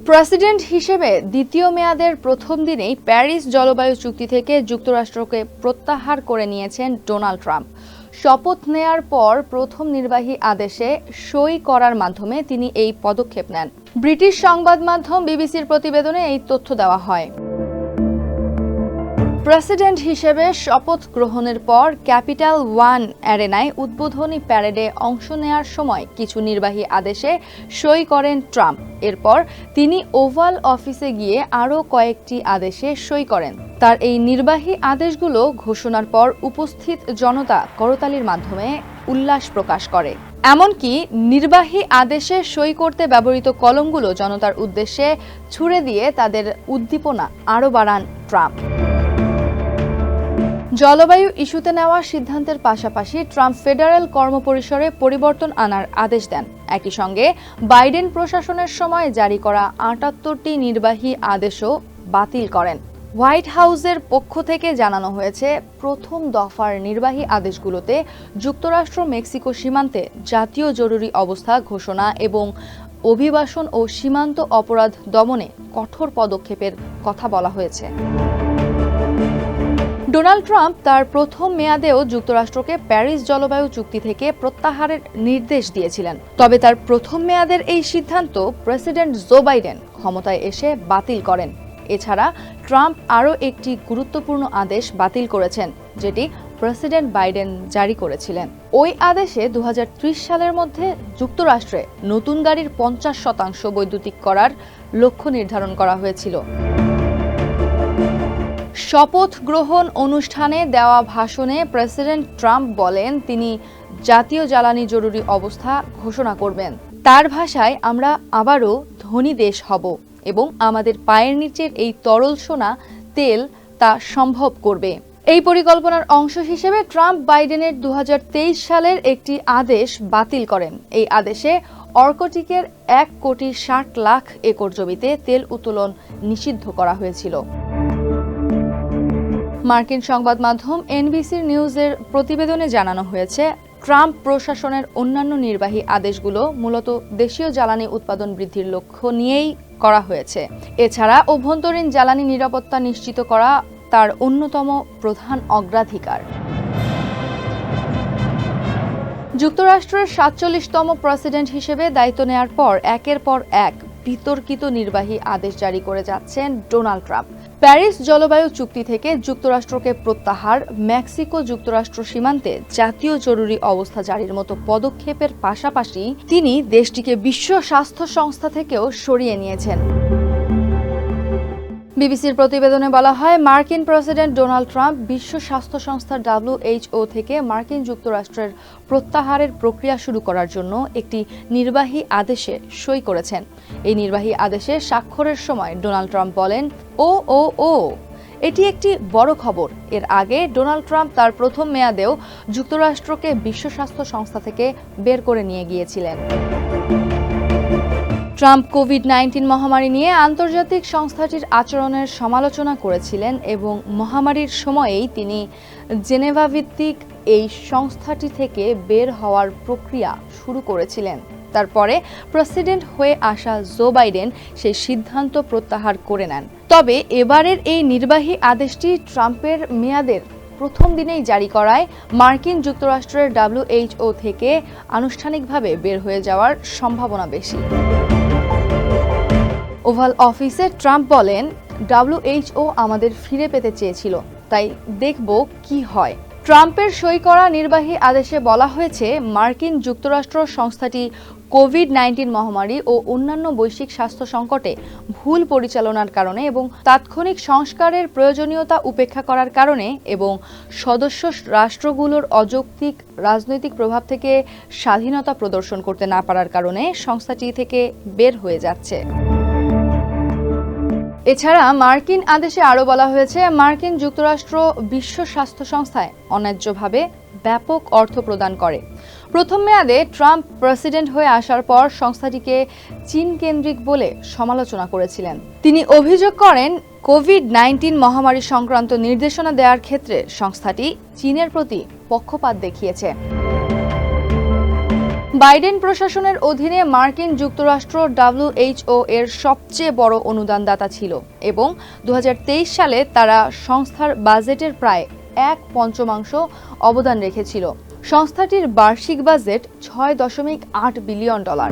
President হিসেবে দ্বিতীয় মেয়াদের প্রথম দিনেই প্যারিস জলবায়ু চুক্তি থেকে যুক্তরাষ্ট্রকে প্রত্যাহার করে নিয়েছেন ডোনাল্ড ট্রাম্প। শপথ নেয়ার পর প্রথম নির্বাহী আদেশে সই করার মাধ্যমে তিনি এই পদক্ষেপ নেন। ব্রিটিশ সংবাদ মাধ্যম বিবিসির প্রতিবেদনে এই তথ্য দেওয়া হয়। প্রেসিডেন্ট হিসেবে শপথ গ্রহণের পর ক্যাপিটাল ওয়ান অ্যারেনায় উদ্বোধনী প্যারেডে অংশ নেয়ার সময় কিছু নির্বাহী আদেশে সই করেন ট্রাম্প। এরপর তিনি ওভাল অফিসে গিয়ে আরও কয়েকটি আদেশে সই করেন। তার এই নির্বাহী আদেশগুলো ঘোষণার পর উপস্থিত জনতা করতালির মাধ্যমে উল্লাস প্রকাশ করে। এমনকি নির্বাহী আদেশে সই করতে ব্যবহৃত কলমগুলো জনতার উদ্দেশ্যে ছুড়ে দিয়ে তাদের উদ্দীপনা আরও বাড়ান ট্রাম্প। জলবায়ু ইস্যুতে নেওয়া সিদ্ধান্তের পাশাপাশি ট্রাম্প ফেডারেল কর্মপরিসরে পরিবর্তন আনার আদেশ দেন। একই সঙ্গে বাইডেন প্রশাসনের সময় জারি করা আটাত্তরটি নির্বাহী আদেশও বাতিল করেন। হোয়াইট হাউসের পক্ষ থেকে জানানো হয়েছে, প্রথম দফার নির্বাহী আদেশগুলোতে যুক্তরাষ্ট্র, মেক্সিকো সীমান্তে জাতীয় জরুরি অবস্থা ঘোষণা এবং অভিবাসন ও সীমান্ত অপরাধ দমনে কঠোর পদক্ষেপের কথা বলা হয়েছে। ডোনাল্ড ট্রাম্প তার প্রথম মেয়াদেও যুক্তরাষ্ট্রকে প্যারিস জলবায়ু চুক্তি থেকে প্রত্যাহারের নির্দেশ দিয়েছিলেন। তবে তার প্রথম মেয়াদের এই সিদ্ধান্ত প্রেসিডেন্ট জো বাইডেন ক্ষমতায় এসে বাতিল করেন। এছাড়া ট্রাম্প আরও একটি গুরুত্বপূর্ণ আদেশ বাতিল করেছেন, যেটি প্রেসিডেন্ট বাইডেন জারি করেছিলেন। ওই আদেশে দু হাজার ত্রিশ সালের মধ্যে যুক্তরাষ্ট্রে নতুন গাড়ির পঞ্চাশ শতাংশ বৈদ্যুতিক করার লক্ষ্য নির্ধারণ করা হয়েছিল। শপথ গ্রহণ অনুষ্ঠানে দেওয়া ভাষণে প্রেসিডেন্ট ট্রাম্প বলেন, তিনি জাতীয় জ্বালানি জরুরি অবস্থা ঘোষণা করবেন। তার ভাষায় আমরা আবারও ধনী দেশ হব এবং আমাদের পায়ের নিচের এই তরল সোনা, তেল তা সম্ভব করবে। এই পরিকল্পনার অংশ হিসেবে ট্রাম্প বাইডেনের দু হাজার তেইশ সালের একটি আদেশ বাতিল করেন। এই আদেশে অর্কটিকের এক কোটি ষাট লাখ একর জমিতে তেল উত্তোলন নিষিদ্ধ করা হয়েছিল। মার্কিন সংবাদ মাধ্যম এনবিসির নিউজের প্রতিবেদনে জানানো হয়েছে, ট্রাম্প প্রশাসনের অন্যান্য নির্বাহী আদেশগুলো মূলত দেশীয় জ্বালানি উৎপাদন বৃদ্ধির লক্ষ্য নিয়েই করা হয়েছে। এছাড়া অভ্যন্তরীণ জ্বালানি নিরাপত্তা নিশ্চিত করা তার অন্যতম প্রধান অগ্রাধিকার। যুক্তরাষ্ট্রের সাতচল্লিশতম প্রেসিডেন্ট হিসেবে দায়িত্ব নেয়ার পর একের পর এক বিতর্কিত নির্বাহী আদেশ জারি করে যাচ্ছেন ডোনাল্ড ট্রাম্প। প্যারিস জলবায়ু চুক্তি থেকে যুক্তরাষ্ট্রকে প্রত্যাহার, মেক্সিকো যুক্তরাষ্ট্র সীমান্তে জাতীয় জরুরি অবস্থা জারির মতো পদক্ষেপের পাশাপাশি তিনি দেশটিকে বিশ্ব স্বাস্থ্য সংস্থা থেকেও সরিয়ে নিয়েছেন। বিবিসির প্রতিবেদনে বলা হয়, মার্কিন প্রেসিডেন্ট ডোনাল্ড ট্রাম্প বিশ্ব স্বাস্থ্য সংস্থা ডাব্লিউএইচও থেকে মার্কিন যুক্তরাষ্ট্রের প্রত্যাহারের প্রক্রিয়া শুরু করার জন্য একটি নির্বাহী আদেশে সই করেছেন। এই নির্বাহী আদেশে স্বাক্ষরের সময় ডোনাল্ড ট্রাম্প বলেন, ও ও ও। এটি একটি বড় খবর। এর আগে ডোনাল্ড ট্রাম্প তার প্রথম মেয়াদেও যুক্তরাষ্ট্রকে বিশ্ব স্বাস্থ্য সংস্থা থেকে বের করে নিয়ে গিয়েছিলেন। ট্রাম্প কোভিড নাইন্টিন মহামারী নিয়ে আন্তর্জাতিক সংস্থাটির আচরণের সমালোচনা করেছিলেন এবং মহামারীর সময়েই তিনি জেনেভা ভিত্তিক এই সংস্থাটি থেকে বের হওয়ার প্রক্রিয়া শুরু করেছিলেন। তারপরে প্রেসিডেন্ট হয়ে আসা জো বাইডেন সেই সিদ্ধান্ত প্রত্যাহার করে নেন। তবে এবারের এই নির্বাহী আদেশটি ট্রাম্পের মেয়াদের প্রথম দিনেই জারি করায় মার্কিন যুক্তরাষ্ট্রের ডাব্লিউএইচও থেকে আনুষ্ঠানিকভাবে বের হয়ে যাওয়ার সম্ভাবনা বেশি। ওভাল অফিসে ট্রাম্প বলেন ডাব্লিউএইচও আমাদের ফিরে পেতে চেয়েছিল, তাই দেখব কি হয়। ট্রাম্পের সই করা নির্বাহী আদেশে বলা হয়েছে, মার্কিন যুক্তরাষ্ট্র সংস্থাটি কোভিড নাইন্টিন মহামারী ও অন্যান্য বৈশ্বিক স্বাস্থ্য সংকটে ভুল পরিচালনার কারণে এবং তাৎক্ষণিক সংস্কারের প্রয়োজনীয়তা উপেক্ষা করার কারণে এবং সদস্য রাষ্ট্রগুলোর অযৌক্তিক রাজনৈতিক প্রভাব থেকে স্বাধীনতা প্রদর্শন করতে না পারার কারণে সংস্থাটি থেকে বের হয়ে যাচ্ছে। এছাড়া মার্কিন আদেশে আরও বলা হয়েছে, মার্কিন যুক্তরাষ্ট্র বিশ্ব স্বাস্থ্য সংস্থায় অন্যায্যভাবে ব্যাপক অর্থ প্রদান করে। প্রথম মেয়াদে ট্রাম্প প্রেসিডেন্ট হয়ে আসার পর সংস্থাটিকে চীন কেন্দ্রিক বলে সমালোচনা করেছিলেন। তিনি অভিযোগ করেন, কোভিড নাইন্টিন মহামারী সংক্রান্ত নির্দেশনা দেওয়ার ক্ষেত্রে সংস্থাটি চীনের প্রতি পক্ষপাত দেখিয়েছে। বাইডেন প্রশাসনের অধীনে মার্কিন যুক্তরাষ্ট্র ডাব্লিউএইচও এর সবচেয়ে বড় অনুদানদাতা ছিল এবং দু হাজার তেইশ সালে তারা সংস্থার বাজেটের প্রায় এক পঞ্চমাংশ অবদান রেখেছিল। সংস্থাটির বার্ষিক বাজেট ছয় দশমিক আট বিলিয়ন ডলার।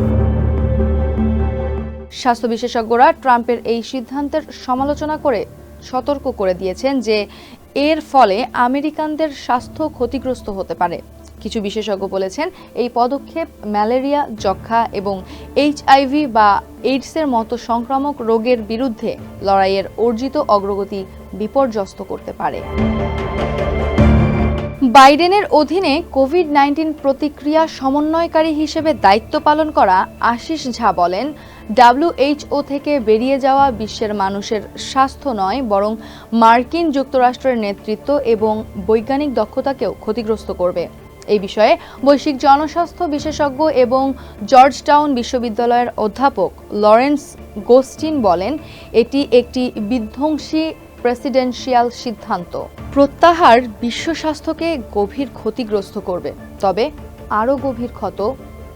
স্বাস্থ্য বিশেষজ্ঞরা ট্রাম্পের এই সিদ্ধান্তের সমালোচনা করে সতর্ক করে দিয়েছেন যে, এর ফলে আমেরিকানদের স্বাস্থ্য ক্ষতিগ্রস্ত হতে পারে। কিছু বিশেষজ্ঞ বলেছেন, এই পদক্ষেপ ম্যালেরিয়া যক্ষা এবং এইচআইভি বা এইডসের মতো সংক্রামক রোগের বিরুদ্ধে লড়াইয়ের অর্জিত অগ্রগতি বিপর্যস্ত করতে পারে। বাইডেনের অধীনে কোভিড নাইন্টিন প্রতিক্রিয়া সমন্বয়কারী হিসেবে দায়িত্ব পালন করা আশিস ঝা বলেন ডাব্লিউএইচও থেকে বেরিয়ে যাওয়া বিশ্বের মানুষের স্বাস্থ্য নয়, বরং মার্কিন যুক্তরাষ্ট্রের নেতৃত্ব এবং বৈজ্ঞানিক দক্ষতাকেও ক্ষতিগ্রস্ত করবে। এই বিষয়ে বৈশ্বিক জনস্বাস্থ্য বিশেষজ্ঞ এবং জর্জটাউন বিশ্ববিদ্যালয়ের অধ্যাপক লরেন্স গোস্টিন বলেন, এটি একটি বিধ্বংসী প্রেসিডেন্সিয়াল সিদ্ধান্ত। প্রত্যাহার বিশ্ব স্বাস্থ্যকে গভীর ক্ষতিগ্রস্ত করবে, তবে আরও গভীর ক্ষত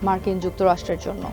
মার্কিন যুক্তরাষ্ট্রের জন্য।